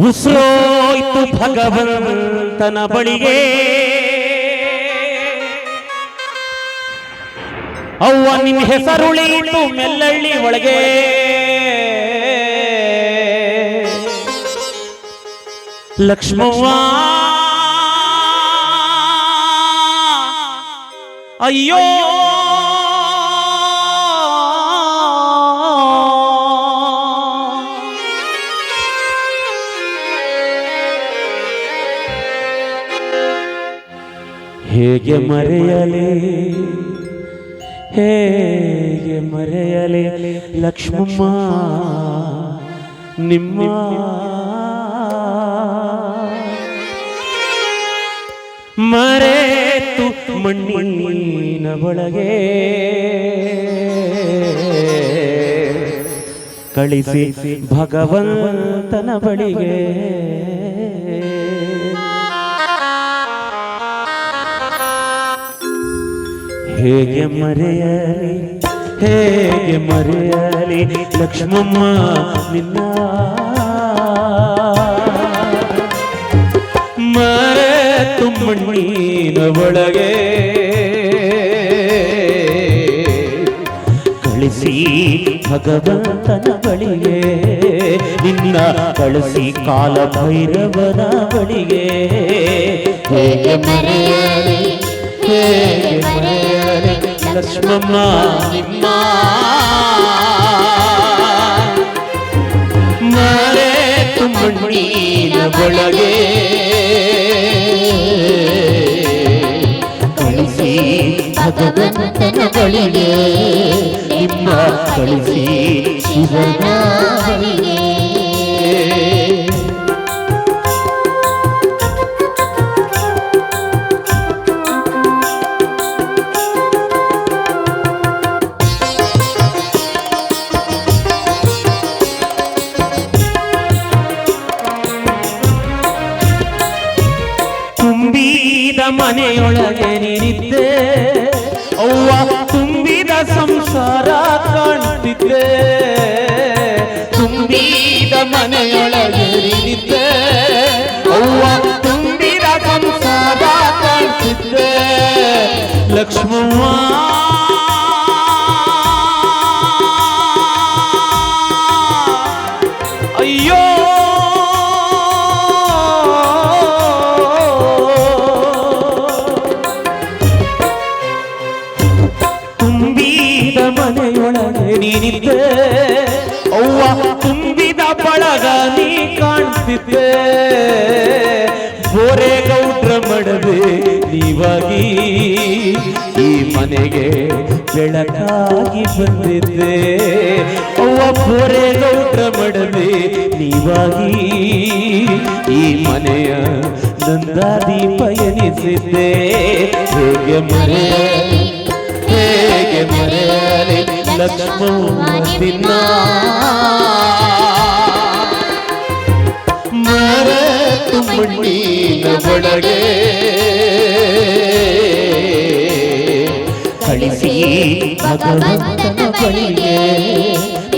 ಉಸಿರೋಯ್ತು ಭಗವಂತನ ಬಳಿಗೆ. ಅವ್ವ ನಿನ್ನ ಹೆಸರುಳಿಯಿತು ಮೆಲ್ಲಳ್ಳಿ ಒಳಗೆ. ಲಕ್ಷ್ಮವ್ವ. ಅಯ್ಯೋ. ಹೇಗೆ ಮರೆಯಲಿ? ಹೇಗೆ ಮರೆಯಲಿ? ಲಕ್ಷ್ಮಮ್ಮ ನಿಮ್ಮ ಮರೆತು ಮಣ್ಣಿನ ಒಳಗೆ ಕಳಿಸಿ ಭಗವಂತನ ಬಳಿಗೆ. ಹೇಗೆ ಮರೆಯಲಿ? ಹೇಗೆ ಮರೆಯಲಿ? ಲಕ್ಷ್ಮಮ್ಮ, ನಿನ್ನ ಮರೆ ತುಮ್ಮಣ್ಣಿನ ಒಳಗೆ ಕಳಿಸಿ ಭಗವಂತನ ಬಳಿಗೆ, ನಿನ್ನ ಕಳಿಸಿ ಕಾಲ ಭೈರವನ ಬಳಿಗೆ. ಹೇಗೆ ಮರೆಯಲಿ? ಹೇಗೆ ಮರೆಯಲಿ ಲಕ್ಷ್ಮಮ್ಮ ನಿಮ್ಮ ಮರೆತು ಮಣ್ಣಿನ ಒಳಗೆ ಕಳಿಸಿ ಭಗವಂತನ ಬಳಿಗೆ ನಿಮ್ಮ ಕಳಿಸಿ ಶಿವನ ಮನೆಯೊಳಗೆ ನೀನಿದ್ದೆ. ಅವ್ವ ತುಂಬಿದ ಸಂಸಾರ ಕಾಣ್ತಿದ್ದೆ. ತುಂಬಿದ ಮನೆಯೊಳಗೆ ನೀನಿದ್ದೆ. ಅವ್ವ ತುಂಬಿದ ಸಂಸಾರ ಕಾಣ್ತಿದ್ದೆ. ಲಕ್ಷ್ಮವ್ವ ತುಂಬಿದ ಮನೆಯೊಳಗೆ ನೀನಿದ್ದೆ ಅವ್ವ, ತುಂಬಿದ ಬಳಗ ನೀ ಕಾಣ್ತಿದ್ದೆ. ಬೋರೆಗೌಡ್ರ ಮಡವೆ ನೀವಾಗಿ ಈ ಮನೆಗೆ ಬೆಳಕಾಗಿ ಬಂದಿದ್ದೆ. ಅವ್ವ ಬೋರೆಗೌಡ್ರ ಮಡವೆ ನೀವಾಗಿ ಈ ಮನೆಯ ನಂದಾದಿ ಎನಿಸಿದ್ದೆ. ಹೇಗೆ ಮರೆಯಲಿ ನಿನ್ನ. ಮರೆತು ಮಣ್ಣಿನ ಒಳಗೆ. ಕಳಿಸಿ ಭಗವಂತನ ಬಳಿಗೆ.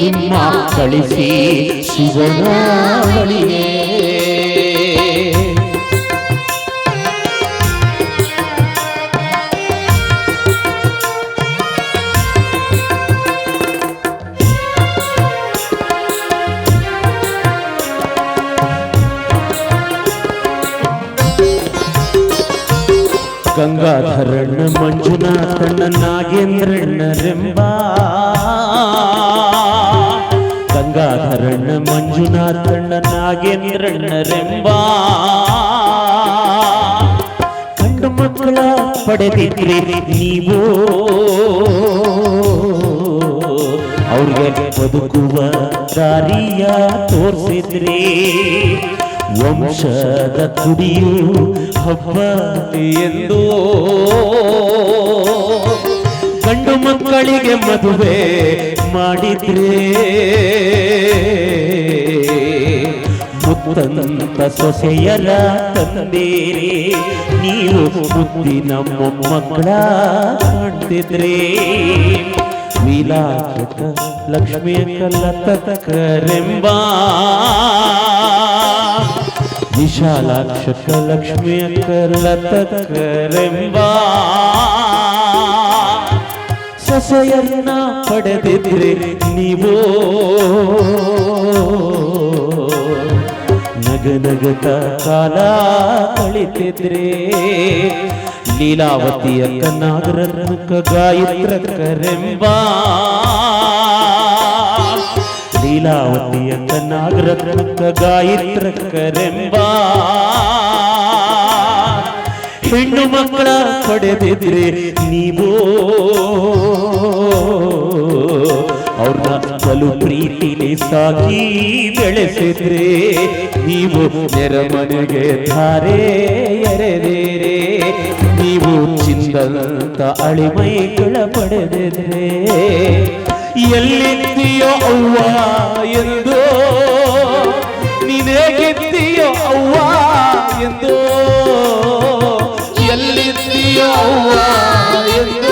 ನಿಮ್ಮ ಕಳಿಸಿ ಶಿವನ ಬಳಿಗೆ. ಗಂಗಾಧರಣ್ಣ ಮಂಜುನಾಥಣ್ಣ ನಾಗೇಂದ್ರಣ್ಣ ರೆಂಬ ಗಂಗಾಧರಣ್ಣ ಮಂಜುನಾಥಣ್ಣ ನಾಗೇಂದ್ರಣ್ಣ ರೆಂಬ ಗಂಡು ಮಕ್ಕಳ ಪಡೆದಿದ್ರಿ ನೀವು ಅವ್ರಿಗೆ ಬದುಕುವ ದಾರಿಯ ತೋರಿಸಿದ್ರಿ ವಂಶದ ಕುಡಿಯು ಹಬ್ಬ ಎಂದು. ಗಂಡು ಮಕ್ಕಳಿಗೆ ಮದುವೆ ಮಾಡಿದ್ರೆ. ಮುತ್ತಂತ ಸೊಸೆಯರ ತಂದೇರಿ ನೀವು ಮುದ್ದಿನ ಮೊಮ್ಮಕ್ಕಳ ಕಾಣ್ತಿದ್ರಿ. ವಿಲಾಸಕ ಲಕ್ಷ್ಮಿಯ ಕಲ್ಲ ತಕ್ಕರೆಂಬ ವಿಶಾಲಾಕ್ಷಕ ಲಕ್ಷ್ಮಿಯ ಕರ್ಲತಕ್ಕರೆಂಬ ಸೊಸೆಯನ್ನ ಪಡೆದಿದ್ರೆ ನೀವು. ನಗನಗತ ಕಾಲ ಕಳಿತಿದ್ರೆ. ಲೀಲಾವತಿಯ ಕನ್ನಾಗರಕ ಗಾಯತ್ರ ಕರೆಂಬ ಲೀಲಾವತಿಯ ಕನ್ನಾಗರಕ ಗಾಯತ್ರ ಕರೆಂಬ ಹೆಣ್ಣು ಮಕ್ಕಳ ಪಡೆದಿದ್ರೆ ನೀವು? ಅವ್ರನ್ನ ಕಲು ಪ್ರೀತಿಲಿ ಸಾಕಿ ಬೆಳೆಸಿದ್ರೆ ನೀವು ನೆರಮನೆಗೆ ಧಾರೆ ಎರೆದೇರೆ, ನೀವು ಚಿಂದಂತ ಅಳಿಮೈಗಳ ಪಡೆದಿದ್ರೆ. ಎಲ್ಲಿದ್ದೀಯೋ ಅವ್ವ ಎಂದು? ನೀನೇಗಿದ್ದೀಯೋ ಅವ್ವ ಎಂದು? ಎಲ್ಲಿದ್ದೀಯೋ ಅವ್ವ ಎಂದು?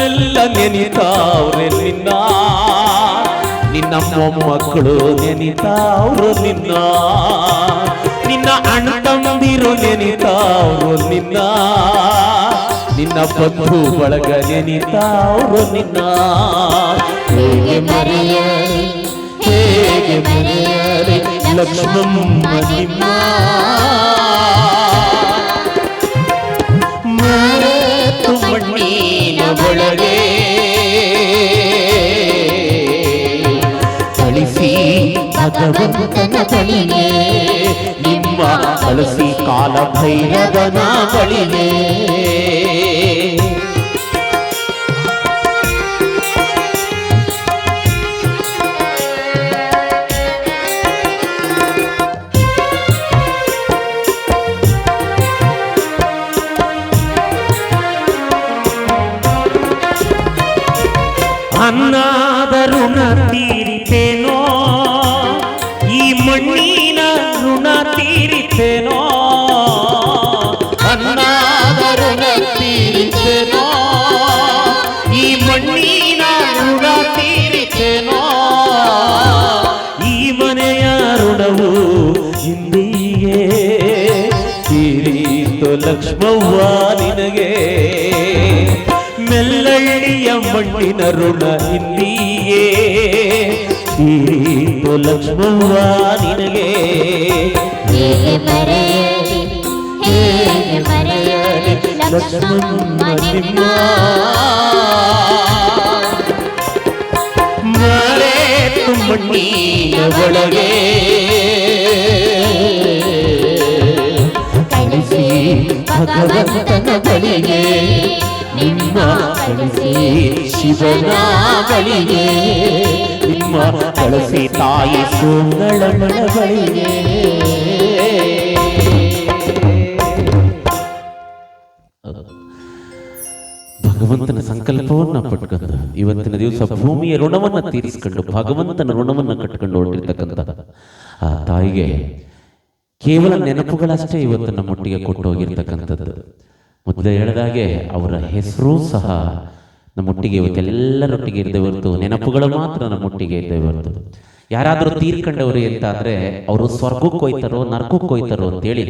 ಮಕ್ಕಳಲ್ಲೆಲ್ಲ ನೆನಿತಾವ್ರೆ ನಿನ್ನ. ನಿನ್ನ ಮೊಮ್ಮಕ್ಕಳು ನೆನಿತಾವ್ರು ನಿನ್ನ. ನಿನ್ನ ಅಣ್ಣ ತಮ್ಮಂದಿರು ನೆನಿತಾವ್ರು ನಿನ್ನ. ನಿನ್ನ ಬಂಧು ಬಳಗ ನೆನಿತಾವ್ರು ನಿನ್ನ. ಹೇಗೆ ಮರೆಯ ಹೇಗೆ ಮರೆಯಲಿ ಲಕ್ಷ್ಮಮ್ಮ ನಿಮ್ಮ. ಭಗವಂತನ ಬಳಿಗೆ ನಿಮ್ಮ ಕಳಿಸಿ ಕಾಲ ಭೈರವನ ಬಳಿಗೆ ಅನ್ನಾದ ತೀರಿತು ಲಕ್ಷ್ಮವ್ವ ನಿನಗೆ ಮೆಲ್ಲಳ್ಳಿಯ ಮಣ್ಣಿನ ಋಣ ಹಿಂದಿಯೇ ತೀರಿತು ಲಕ್ಷ್ಮವ್ವ ನಿನಗೆ ಹೇಗೆ ಮರೆಯಲಿ ಹೇಗೆ ಮರೆಯಲಿ ಲಕ್ಷ್ಮಮ್ಮ ನಿಮ್ಮ ಮರೆತು ಮಣ್ಣಿನ ಒಳಗೆ ಭಗವಂತನ ಬಳಿಗೆ, ನಿಮ್ಮ ಕಳಿಸಿ ಶಿವನ ಬಳಿಗೆ ನಿಮ್ಮ ಕಳಿಸಿ ತಾಯಿ ಸುಂದಳಮಣ ಬಳಿಗೆ. ಭಗವಂತನ ಸಂಕಲ್ಪವನ್ನ ಪಟ್ಕೊಂಡು ಇವತ್ತಿನ ದಿವಸ ಭೂಮಿಯ ಋಣವನ್ನ ತೀರಿಸಿಕೊಂಡು ಭಗವಂತನ ಋಣವನ್ನ ಕಟ್ಕೊಂಡು ಹೊರಟಿರ್ತಕ್ಕಂಥ ಆ ತಾಯಿಗೆ ಕೇವಲ ನೆನಪುಗಳಷ್ಟೇ ಇವತ್ತು ನಮ್ಮೊಟ್ಟಿಗೆ ಕೊಟ್ಟು ಹೋಗಿರ್ತಕ್ಕಂಥದ್ದು ಮೊದಲೇ ಹೇಳಿದಾಗೆ ಅವರ ಹೆಸರು ಸಹ ನಮ್ಮೊಟ್ಟಿಗೆ ಇವತ್ತೆಲ್ಲರೊಟ್ಟಿಗೆ ಇರದೆ ಹೊರತು ನೆನಪುಗಳು ಮಾತ್ರ ನಮ್ಮೊಟ್ಟಿಗೆ ಇದ್ದೇ ಹೊರತು. ಯಾರಾದರೂ ತೀರ್ಕೊಂಡವ್ರಿ ಅಂತ ಅವರು ಸ್ವರ್ಗಕ್ಕೆ ಹೋಯ್ತಾರೋ, ನರ್ಕಕ್ಕೆ ಹೋಯ್ತಾರೋ ಅಂತೇಳಿ